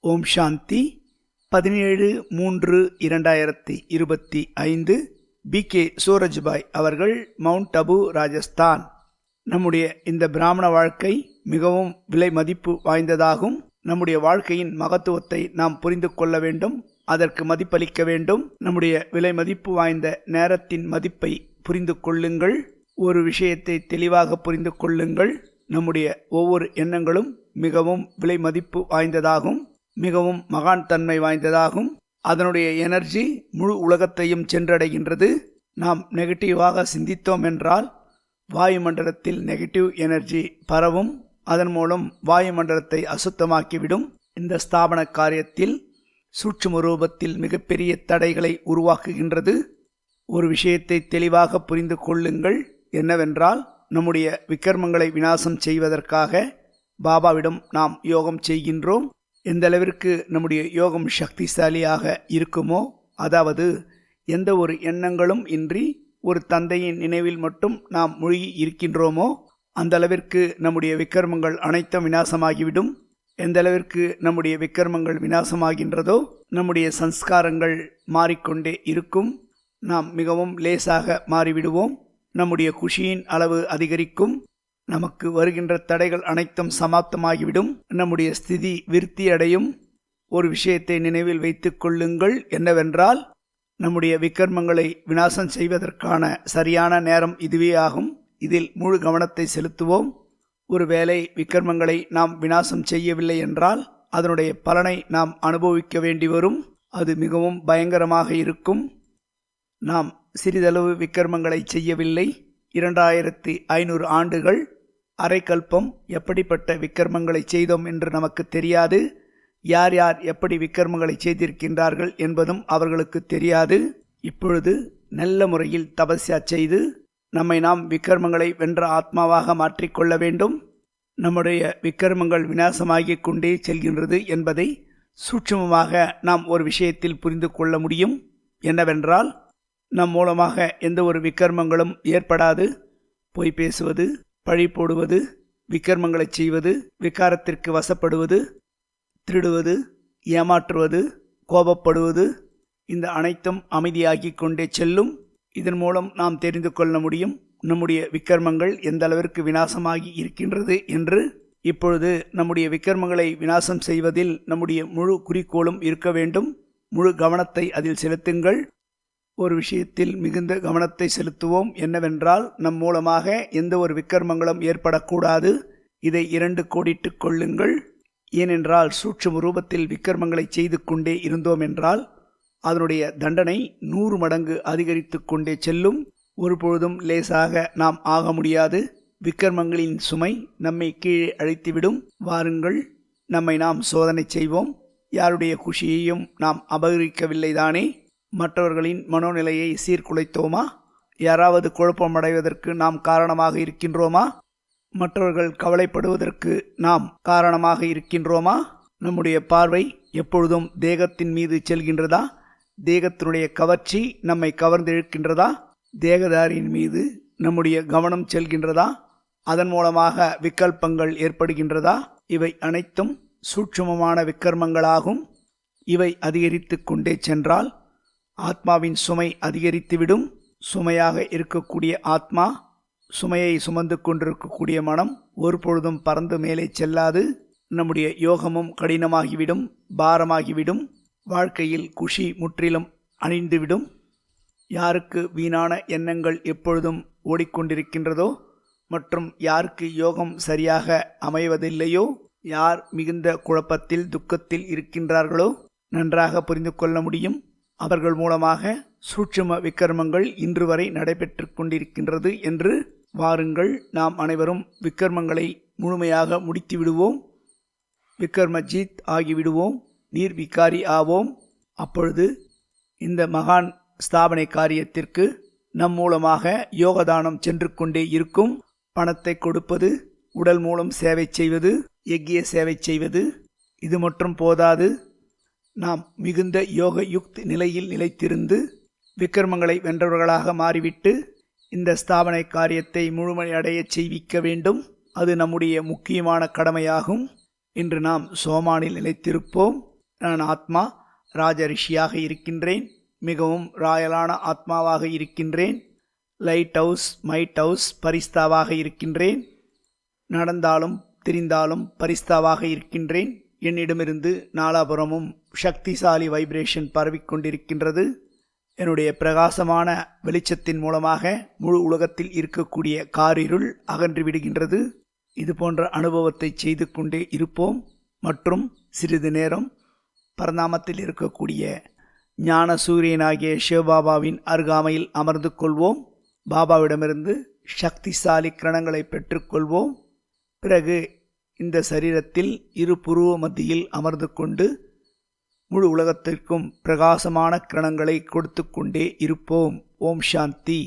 ஓம் சாந்தி. பதினேழு மூன்று இரண்டாயிரத்தி இருபத்தி ஐந்து. பி. கே. சூரஜ்பாய் அவர்கள் மவுண்ட் அபு ராஜஸ்தான். நம்முடைய இந்த பிராமண வாழ்க்கை மிகவும் விலை மதிப்பு வாய்ந்ததாகும். நம்முடைய வாழ்க்கையின் மகத்துவத்தை நாம் புரிந்து கொள்ள வேண்டும். அதற்கு மதிப்பளிக்க வேண்டும். நம்முடைய விலை மதிப்பு வாய்ந்த நேரத்தின் மதிப்பை புரிந்து கொள்ளுங்கள். ஒரு விஷயத்தை தெளிவாக புரிந்து கொள்ளுங்கள். நம்முடைய ஒவ்வொரு எண்ணங்களும் மிகவும் விலை மதிப்பு வாய்ந்ததாகும். மிகவும் மகான் தன்மை வாய்ந்ததாகும். அதனுடைய எனர்ஜி முழு உலகத்தையும் சென்றடைகின்றது. நாம் நெகட்டிவாக சிந்தித்தோம் என்றால் வாயுமண்டலத்தில் நெகட்டிவ் எனர்ஜி பரவும். அதன் மூலம் வாயுமண்டலத்தை அசுத்தமாக்கிவிடும். இந்த ஸ்தாபன காரியத்தில் சூட்சும ரூபத்தில் மிகப்பெரிய தடைகளை உருவாக்குகின்றது. ஒரு விஷயத்தை தெளிவாக புரிந்து கொள்ளுங்கள். என்னவென்றால் நம்முடைய விக்கிரமங்களை விநாசம் செய்வதற்காக பாபாவிடம் நாம் யோகம் செய்கின்றோம். எந்த அளவிற்கு நம்முடைய யோகம் சக்திசாலியாக இருக்குமோ அதாவது எந்த ஒரு எண்ணங்களும் இன்றி ஒரு தந்தையின் நினைவில் மட்டும் நாம் மூழ்கி இருக்கின்றோமோ அந்த அளவிற்கு நம்முடைய விக்கிரமங்கள் அனைத்தும் விநாசமாகிவிடும். எந்த அளவிற்கு நம்முடைய விக்கிரமங்கள் விநாசமாகின்றதோ நம்முடைய சன்ஸ்காரங்கள் மாறிக்கொண்டே இருக்கும். நாம் மிகவும் லேசாக மாறிவிடுவோம். நம்முடைய குஷியின் அளவு அதிகரிக்கும். நமக்கு வருகின்ற தடைகள் அனைத்தும் சமாப்தமாகிவிடும். நம்முடைய ஸ்திதி விருத்தி அடையும் ஒரு விஷயத்தை நினைவில் வைத்துக் கொள்ளுங்கள். என்னவென்றால் நம்முடைய விக்ரமங்களை விநாசம் செய்வதற்கான சரியான நேரம் இதுவே ஆகும். இதில் முழு கவனத்தை செலுத்துவோம். ஒருவேளை விக்ரமங்களை நாம் விநாசம் செய்யவில்லை என்றால் அதனுடைய பலனை நாம் அனுபவிக்க வேண்டி வரும். அது மிகவும் பயங்கரமாக இருக்கும். நாம் சிறிதளவு விக்ரமங்களை செய்யவில்லை. இரண்டாயிரத்தி ஐநூறு ஆண்டுகள் அரைக்கல்பம் எப்படிப்பட்ட விக்கிரமங்களை செய்தோம் என்று நமக்கு தெரியாது? யார் யார் எப்படி விக்கிரமங்களை செய்திருக்கின்றார்கள் என்பதும் அவர்களுக்கு தெரியாது. இப்பொழுது நல்ல முறையில் தபஸ்யா செய்து நம்மை நாம் விக்கிரமங்களை வென்ற ஆத்மாவாக மாற்றிக்கொள்ள வேண்டும். நம்முடைய விக்கிரமங்கள் விநாசமாகிக் கொண்டே செல்கின்றது என்பதை சூட்சமமாக நாம் ஒரு விஷயத்தில் புரிந்து கொள்ள முடியும். என்னவென்றால் நம் மூலமாக எந்த ஒரு விக்கிரமங்களும் ஏற்படாது. பொய் பேசுவது பழி போடுவது விக்கிரமங்களைச் செய்வது விக்காரத்திற்கு வசப்படுவது திருடுவது ஏமாற்றுவது கோபப்படுவது இந்த அனைத்தும் அமைதியாகிக் கொண்டே செல்லும். இதன் மூலம் நாம் தெரிந்து கொள்ள முடியும் நம்முடைய விக்கிரமங்கள் எந்த அளவிற்கு விநாசமாகி இருக்கின்றது என்று. இப்பொழுது நம்முடைய விக்கிரமங்களை விநாசம் செய்வதில் நம்முடைய முழு குறிக்கோளும் இருக்க வேண்டும். முழு கவனத்தை அதில் செலுத்துங்கள். ஒரு விஷயத்தில் மிகுந்த கவனத்தை செலுத்துவோம். என்னவென்றால் நம் மூலமாக எந்த ஒரு விக்கிரமங்களும் ஏற்படக்கூடாது. இதை இரண்டு கோடிட்டு கொள்ளுங்கள். ஏனென்றால் சூட்சும ரூபத்தில் விக்கிரமங்களை செய்து கொண்டே இருந்தோம் என்றால் அதனுடைய தண்டனை நூறு மடங்கு அதிகரித்து கொண்டே செல்லும். ஒருபொழுதும் லேசாக நாம் ஆக முடியாது. விக்கிரமங்களின் சுமை நம்மை கீழே அழைத்துவிடும். வாருங்கள் நம்மை நாம் சோதனை செய்வோம். யாருடைய குஷியையும் நாம் அபகரிக்கவில்லைதானே? மற்றவர்களின் மனோநிலையை சீர்குலைத்தோமா? யாராவது குழப்பமடைவதற்கு நாம் காரணமாக இருக்கின்றோமா? மற்றவர்கள் கவலைப்படுவதற்கு நாம் காரணமாக இருக்கின்றோமா? நம்முடைய பார்வை எப்பொழுதும் தேகத்தின் மீது செல்கின்றதா? தேகத்தினுடைய கவர்ச்சி நம்மை கவர்ந்திழுக்கின்றதா? தேகதாரியின் மீது நம்முடைய கவனம் செல்கின்றதா? அதன் மூலமாக விக்கல்பங்கள் ஏற்படுகின்றதா? இவை அனைத்தும் சூட்சுமமான விக்கர்மங்களாகும். இவை அதிகரித்து கொண்டே சென்றால் ஆத்மாவின் சுமை அதிகரித்துவிடும். சுமையாக இருக்கக்கூடிய ஆத்மா சுமையை சுமந்து கொண்டிருக்கக்கூடிய மனம் ஒருபொழுதும் பறந்து மேலே செல்லாது. நம்முடைய யோகமும் கடினமாகிவிடும் பாரமாகிவிடும். வாழ்க்கையில் குஷி முற்றிலும் அணிந்துவிடும். யாருக்கு வீணான எண்ணங்கள் எப்பொழுதும் ஓடிக்கொண்டிருக்கின்றதோ மற்றும் யாருக்கு யோகம் சரியாக அமைவதில்லையோ யார் மிகுந்த குழப்பத்தில் துக்கத்தில் இருக்கின்றார்களோ நன்றாக புரிந்து கொள்ள முடியும். அவர்கள் மூலமாக சூட்சும விக்கிரமங்கள் இன்று வரை நடைபெற்று கொண்டிருக்கின்றது என்று வாருங்கள். நாம் அனைவரும் விக்கிரமங்களை முழுமையாக முடித்து விடுவோம் விக்ரமஜித் ஆகிவிடுவோம். நீர் விகாரி ஆவோம். அப்பொழுது இந்த மகான் ஸ்தாபனை காரியத்திற்கு நம் மூலமாக யோகதானம் சென்று கொண்டே இருக்கும். பணத்தை கொடுப்பது உடல் மூலம் சேவை செய்வது எக்கிய சேவை செய்வது இது மட்டும் போதாது. நாம் மிகுந்த யோக யுக்த் நிலையில் நிலைத்திருந்து விக்கிரமங்களை வென்றவர்களாக மாறிவிட்டு இந்த ஸ்தாபனை காரியத்தை முழுமையடையச் செய்விக்க வேண்டும். அது நம்முடைய முக்கியமான கடமையாகும். இன்று நாம் சோமானில் நிலைத்திருப்போம். நான் ஆத்மா ராஜ ரிஷியாக இருக்கின்றேன். மிகவும் ராயலான ஆத்மாவாக இருக்கின்றேன். லைட் ஹவுஸ் மைட் ஹவுஸ் பரிஸ்தாவாக இருக்கின்றேன். நடந்தாலும் திரிந்தாலும் பரிஸ்தாவாக இருக்கின்றேன். என்னிடமிருந்து நாலாபுறமும் சக்திசாலி வைப்ரேஷன் பரவிக்கொண்டிருக்கின்றது. என்னுடைய பிரகாசமான வெளிச்சத்தின் மூலமாக முழு உலகத்தில் இருக்கக்கூடிய காரிருள் அகன்று விடுகின்றது. இது போன்ற அனுபவத்தை செய்து கொண்டே இருப்போம். மற்றும் சிறிது நேரம் பரந்தாமத்தில் இருக்கக்கூடிய ஞான சூரியனாகிய சிவபாபாவின் அருகாமையில் அமர்ந்து கொள்வோம். பாபாவிடமிருந்து சக்திசாலி கிரணங்களை பெற்றுக்கொள்வோம். பிறகு இந்த சரீரத்தில் இரு புருவ மத்தியில் அமர்ந்து கொண்டு முழு உலகத்திற்கும் பிரகாசமான கிரணங்களை கொடுத்து கொண்டே இருப்போம். ஓம் சாந்தி.